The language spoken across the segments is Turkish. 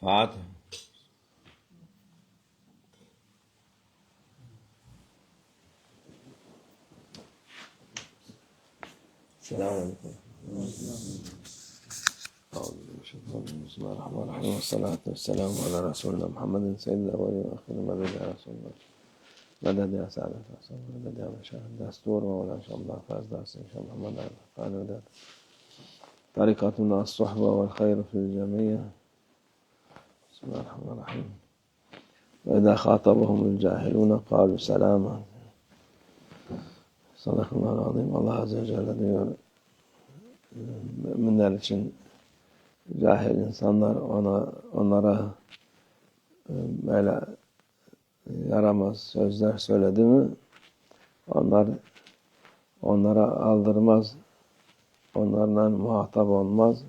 Fatih. Selamünaleyküm. بسم الله الرحمن الرحيم والصلاة والسلام على رسولنا محمد سيد الأولين والآخرين مدد يا رسول الله مدد يا سعادة رسول مدد يا مشاهد دستور مولا إن شاء الله فاز داس إن شاء الله محمد قال طريقتنا الصحبة والخير في الجميع Bismillahirrahmanirrahim. Ve izâ khâtabahumul cahilûne kâlu selâmen. Sadakallahu azim. Allah Azze ve Celle diyor, müminler için cahil insanlar ona, onlara e, böyle yaramaz sözler söyledi mi, onlar onlara aldırmaz, onlarla muhatap olmaz,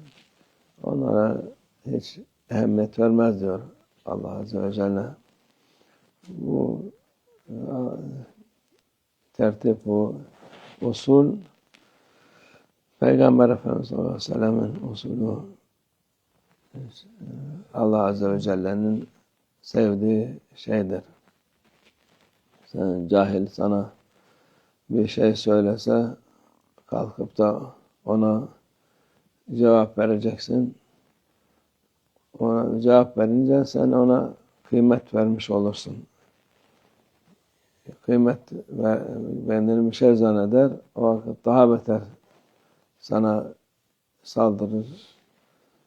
onlara hiç ehemmiyet vermez diyor Allah Azze ve Celle bu e, tertip bu usul Peygamber Efendimiz sallallahu aleyhi ve sellem'in usulü Allah Azze ve Celle'nin sevdiği şeydir. Sen cahil sana bir şey söylese kalkıp da ona cevap vereceksin. Ona cevap verince sen ona kıymet vermiş olursun. Kıymet kendini bir şey zanneder, o vakit daha beter sana saldırır.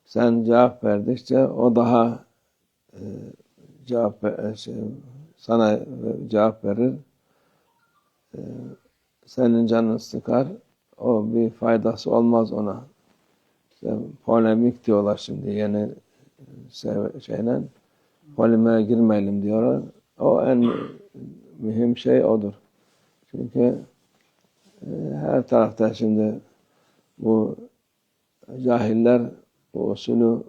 Sen cevap verdikçe o daha e, cevap e, şey, sana cevap verir. E, senin canını sıkar. O bir faydası olmaz ona. İşte polemik diyorlar şimdi yeni şeyle. Polemiğe girmeyelim diyorlar. O en mühim şey odur. Çünkü e, her tarafta şimdi bu cahiller bu usulü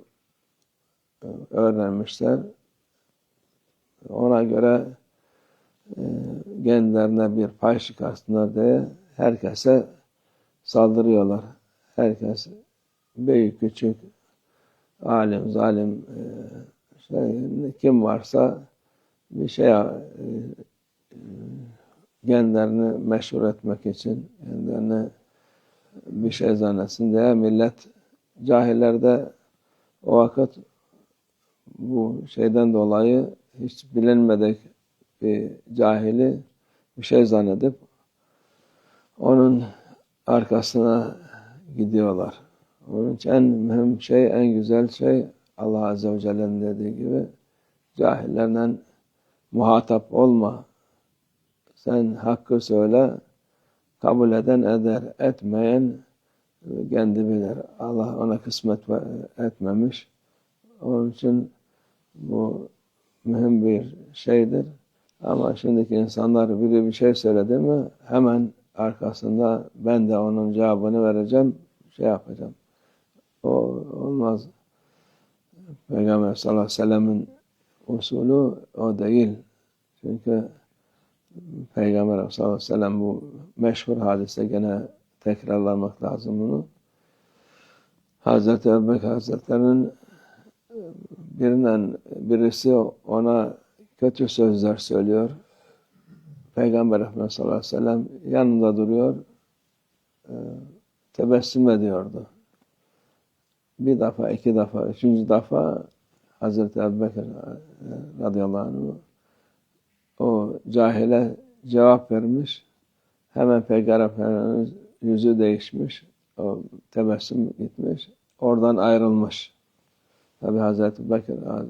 e, öğrenmişler. Ona göre e, kendilerine bir pay çıkarsınlar diye herkese saldırıyorlar. Herkes büyük küçük alim zalim e, şey, kim varsa bir şey e, kendilerini meşhur etmek için kendilerini bir şey zannetsin diye millet cahillerde o vakit bu şeyden dolayı hiç bilinmedik bir cahili bir şey zannedip onun arkasına gidiyorlar. Onun için en mühim şey, en güzel şey Allah Azze ve Celle'nin dediği gibi cahillerle muhatap olma. Sen hakkı söyle, kabul eden eder, etmeyen kendi bilir. Allah ona kısmet etmemiş. Onun için bu mühim bir şeydir. Ama şimdiki insanlar biri bir şey söyledi mi hemen arkasında ben de onun cevabını vereceğim, şey yapacağım. O olmaz. Peygamber sallallahu aleyhi ve sellemin usulü o değil. Çünkü Peygamber sallallahu aleyhi ve sellem bu meşhur hadise gene tekrarlamak lazım bunu. Hazreti Ebubekir Hazretleri'nin birinden birisi ona kötü sözler söylüyor. Peygamber Efendimiz sallallahu aleyhi ve sellem yanında duruyor. E, tebessüm ediyordu. Bir defa, iki defa, üçüncü defa Hazreti Ebubekir e, radıyallahu anh o cahile cevap vermiş. Hemen Peygamber Efendimiz yüzü değişmiş. O tebessüm gitmiş. Oradan ayrılmış. Tabi Hazreti Bekir e,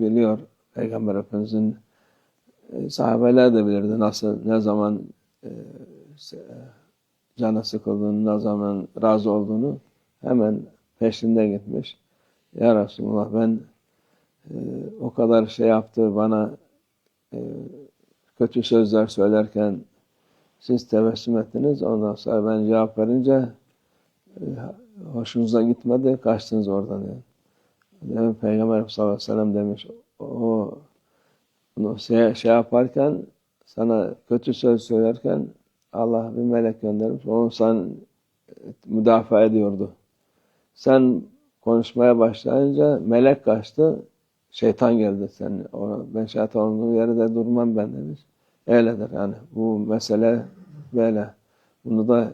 biliyor Peygamber Efendimiz'in e, sahabeler de bilirdi nasıl ne zaman canı sıkıldığını, ne zaman razı olduğunu hemen peşinden gitmiş. Ya Resulullah ben o kadar şey yaptı bana kötü sözler söylerken siz tebessüm ettiniz. Ondan sonra ben cevap verince e, hoşunuza gitmedi. Kaçtınız oradan. Yani. yani Peygamber sallallahu aleyhi ve sellem demiş o onu şey, şey yaparken sana kötü söz söylerken Allah bir melek göndermiş. Onu sen müdafaa ediyordu. Sen konuşmaya başlayınca melek kaçtı. Şeytan geldi sen. O, ben şeytan olduğum yerde durmam ben demiş. Öyledir yani. Bu mesele böyle. Bunu da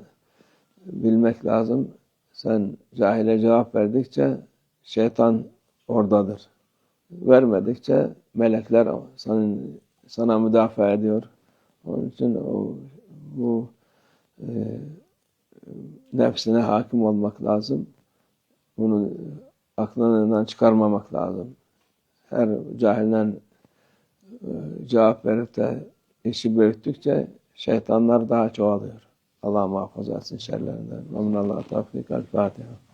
bilmek lazım. Sen cahile cevap verdikçe şeytan oradadır. Vermedikçe melekler senin sana müdafaa ediyor. Onun için o, bu e, nefsine hakim olmak lazım. Bunu aklından çıkarmamak lazım. Her cahilden e, cevap verip de işi büyüttükçe şeytanlar daha çoğalıyor. Allah muhafaza etsin şerlerinden. Amin Allah tavfik. El Fatiha.